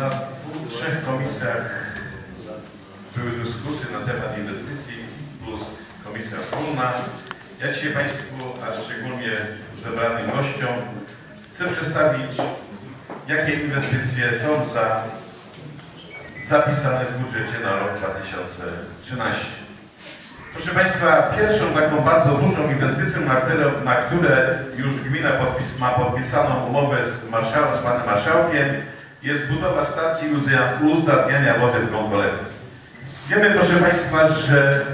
Na trzech komisjach były dyskusje na temat inwestycji plus komisja wspólna. Ja dzisiaj Państwu, a szczególnie zebranym gościom, chcę przedstawić, jakie inwestycje są za, zapisane w budżecie na rok 2013. Proszę Państwa, pierwszą taką bardzo dużą inwestycją, na które, na które już gmina podpis, ma podpisaną umowę z, marszał, z Panem Marszałkiem, jest budowa stacji uzda- uzdatniania wody w Kongolewie. Wiemy, proszę Państwa, że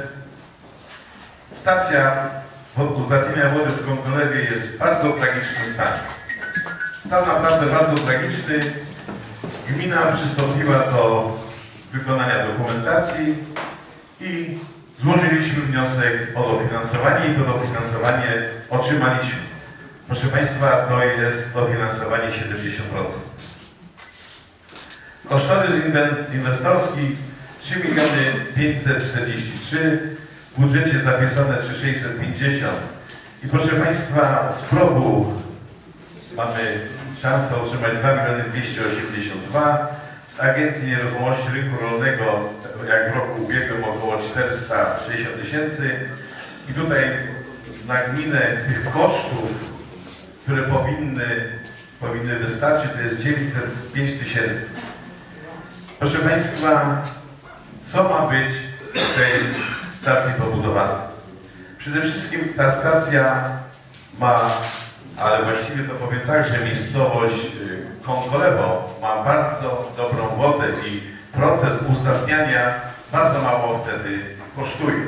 stacja uzdatniania wody w Kongolewie jest w bardzo tragicznym stanie. Stan naprawdę bardzo tragiczny. Gmina przystąpiła do wykonania dokumentacji i złożyliśmy wniosek o dofinansowanie i to dofinansowanie otrzymaliśmy. Proszę Państwa, to jest dofinansowanie 70%. Kosztorys inwestorski 3 miliony 543, w budżecie zapisane 3650. I proszę Państwa, z progu mamy szansę otrzymać 2 miliony 282, z Agencji Nieruchomości Rynku Rolnego, jak w roku ubiegłym, około 460 tysięcy. I tutaj na gminę tych kosztów, które powinny, powinny wystarczyć, to jest 905 tysięcy. Proszę Państwa, co ma być w tej stacji pobudowane? Przede wszystkim ta stacja ma, ale właściwie to powiem tak, że miejscowość y, Konkolewo ma bardzo dobrą wodę i proces uzdatniania bardzo mało wtedy kosztuje.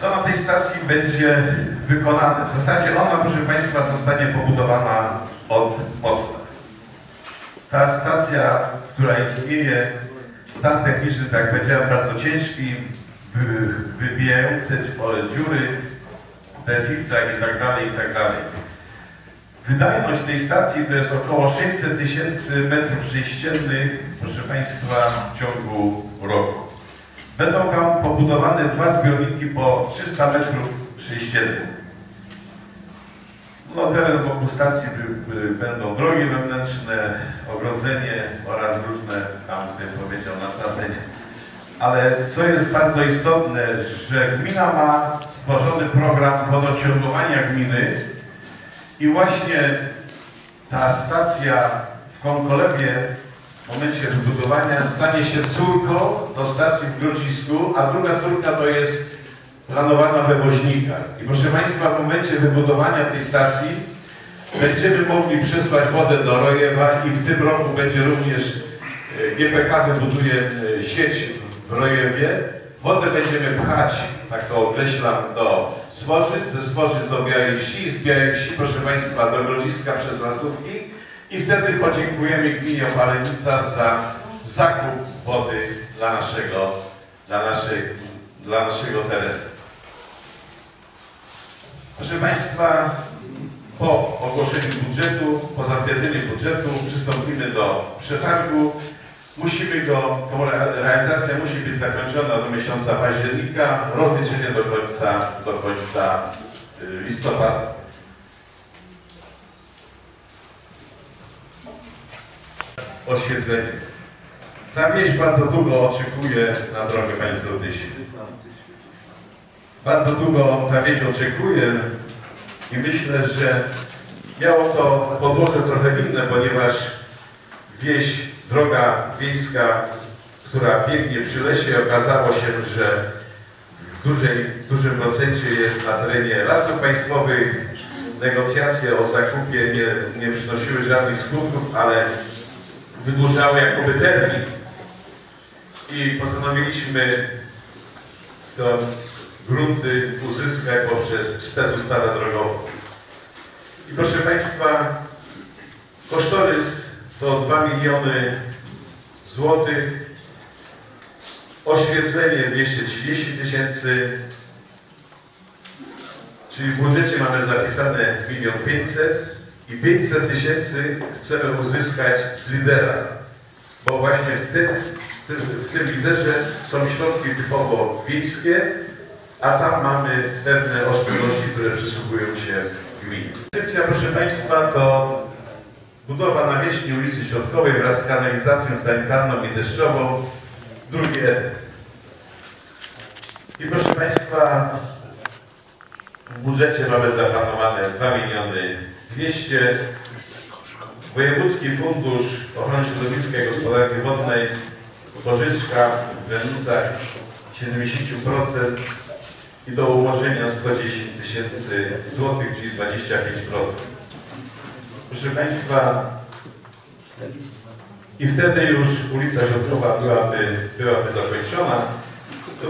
Co na tej stacji będzie wykonane? W zasadzie ona, proszę Państwa, zostanie pobudowana od podstaw. Ta stacja, która istnieje, stan techniczny, tak jak powiedziałem, bardzo ciężki, wy- wybijające dziury we filtrach i tak dalej, i tak dalej. Wydajność tej stacji to jest około 600 tysięcy metrów sześciennych, proszę Państwa, w ciągu roku. Będą tam pobudowane dwa zbiorniki po 300 metrów sześciennych. No, teren wokół stacji by, by, będą drogi wewnętrzne, ogrodzenie oraz różne, tam bym powiedział, nasadzenia. Ale co jest bardzo istotne, że gmina ma stworzony program wodociągowania gminy i właśnie ta stacja w Konkolewie w momencie wybudowania stanie się córką do stacji w Grodzisku, a druga córka to jest planowana we Woźnikach. I proszę Państwa, w momencie wybudowania tej stacji będziemy mogli przesłać wodę do Rojewa i w tym roku będzie również e, GPK wybuduje e, sieć w Rojewie. Wodę będziemy pchać, tak to określam, do Sworzyc, ze Sworzyc do Białej Wsi, z Białej Wsi, proszę Państwa, do Grodziska przez Lasówki i wtedy podziękujemy gminie Opalenica za zakup wody dla naszego, dla naszej, dla naszego terenu. Proszę Państwa, po ogłoszeniu budżetu, po zatwierdzeniu budżetu przystąpimy do przetargu. Musimy go, tą re- realizacja musi być zakończona do miesiąca października, rozliczenie do końca, do końca y, listopada. Oświetlenie. Ta wieś bardzo długo oczekuje na drogę Pani Sołtysi. Bardzo długo ta wieś oczekuje i myślę, że miało to podłoże trochę inne, ponieważ wieś, droga wiejska, która biegnie przy lesie, okazało się, że w, dużej, dużym procencie jest na terenie lasów państwowych. Negocjacje o zakupie nie, nie przynosiły żadnych skutków, ale wydłużały jakoby termin. I postanowiliśmy to grunty uzyskać poprzez specustawę drogową. I proszę Państwa, kosztorys to 2 miliony złotych, oświetlenie 230 tysięcy, czyli w budżecie mamy zapisane 1 500 i 500 tysięcy chcemy uzyskać z lidera, bo właśnie w tym, w tym, liderze są środki typowo wiejskie, a tam mamy pewne oszczędności, które przysługują się gminie. Inwestycja, proszę Państwa, to budowa nawierzchni ulicy Środkowej wraz z kanalizacją sanitarną i deszczową, drugi etap. I proszę Państwa, w budżecie mamy zaplanowane 2 miliony 200 Wojewódzki Fundusz Ochrony Środowiska i Gospodarki Wodnej pożyczka w granicach 70% i do umorzenia 110 tysięcy złotych, czyli 25%. Proszę Państwa, i wtedy już ulica Środkowa byłaby, byłaby zakończona. To,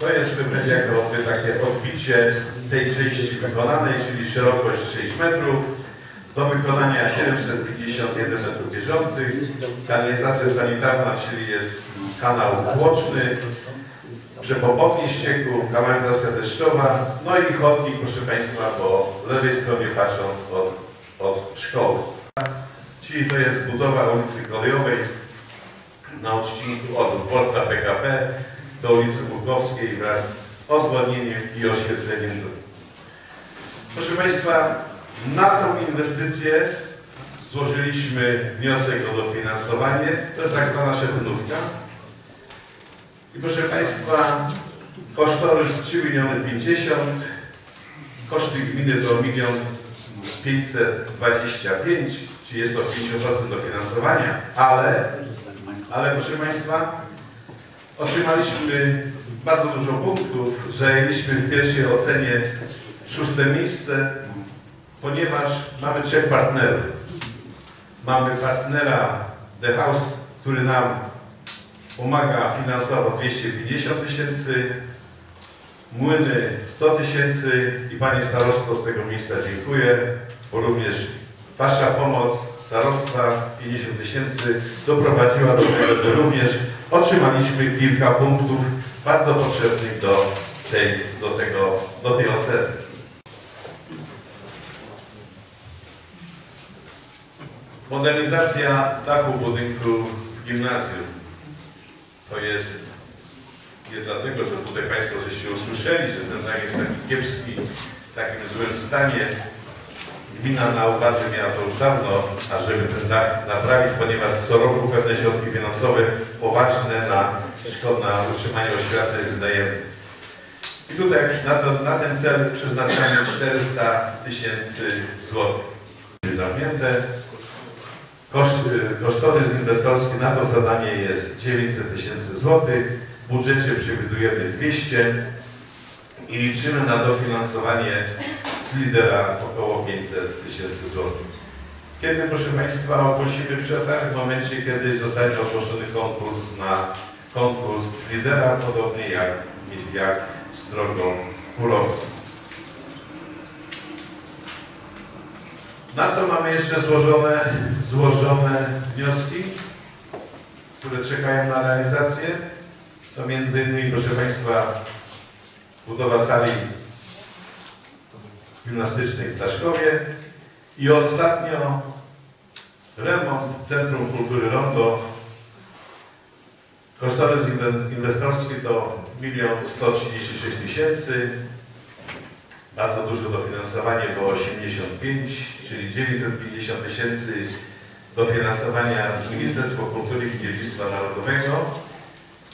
to jest jakby takie odbicie tej części wykonanej, czyli szerokość 6 metrów, do wykonania 751 metrów bieżących, kanalizacja sanitarna, czyli jest kanał tłoczny, przepopotnie ścieków, kanalizacja deszczowa, no i chodnik, proszę Państwa, po lewej stronie patrząc od, od szkoły. Czyli to jest budowa ulicy Kolejowej na odcinku od dworca PKP do ulicy Bukowskiej wraz z odwodnieniem i oświetleniem dróg. Proszę Państwa, na tą inwestycję złożyliśmy wniosek o dofinansowanie. To jest tak zwana szepnówka. I proszę Państwa, kosztorys 3 miliony 50, koszty gminy to 1 525, czyli jest to 50% dofinansowania, ale, ale proszę Państwa, otrzymaliśmy bardzo dużo punktów, zajęliśmy w pierwszej ocenie szóste miejsce, ponieważ mamy trzech partnerów. Mamy partnera The House, który nam pomaga finansowo 250 tysięcy, młyny 100 tysięcy i Panie Starosto z tego miejsca dziękuję, bo również Wasza pomoc starostwa 50 tysięcy doprowadziła do tego, że również otrzymaliśmy kilka punktów bardzo potrzebnych do tej, do tego, do tej oceny. Modernizacja dachu budynku w gimnazjum. To jest nie dlatego, że tutaj Państwo żeście usłyszeli, że ten dach jest taki kiepski, w takim złym stanie. Gmina na uwadze miała to już dawno, ażeby ten dach naprawić, ponieważ co roku pewne środki finansowe poważne na, na utrzymanie oświaty wydajemy. I tutaj na, to, na ten cel przeznaczamy 400 tysięcy złotych. Zamknięte. Inwestorski na to zadanie jest 900 tysięcy złotych. W budżecie przewidujemy 200 i liczymy na dofinansowanie z lidera około 500 tysięcy złotych. Kiedy, proszę Państwa, ogłosimy przetarg? W momencie, kiedy zostanie ogłoszony konkurs na konkurs z lidera, podobnie jak, jak z drogą kulową. Na co mamy jeszcze złożone, złożone wnioski, które czekają na realizację? To między innymi, proszę Państwa, budowa sali gimnastycznej w Taszkowie i ostatnio remont Centrum Kultury Rondo. Kosztorys inwe- inwestorski to 1 136 tysięcy. Bardzo duże dofinansowanie było 85, czyli 950 tysięcy dofinansowania z Ministerstwa Kultury i Dziedzictwa Narodowego,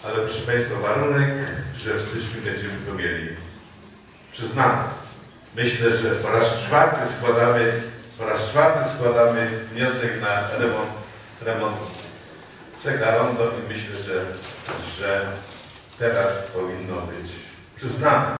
ale proszę Państwa, warunek, że w styczniu będziemy to mieli przyznane. Myślę, że po raz czwarty składamy, po raz czwarty składamy wniosek na remont, remont Cega Rondo i myślę, że, że teraz powinno być przyznane.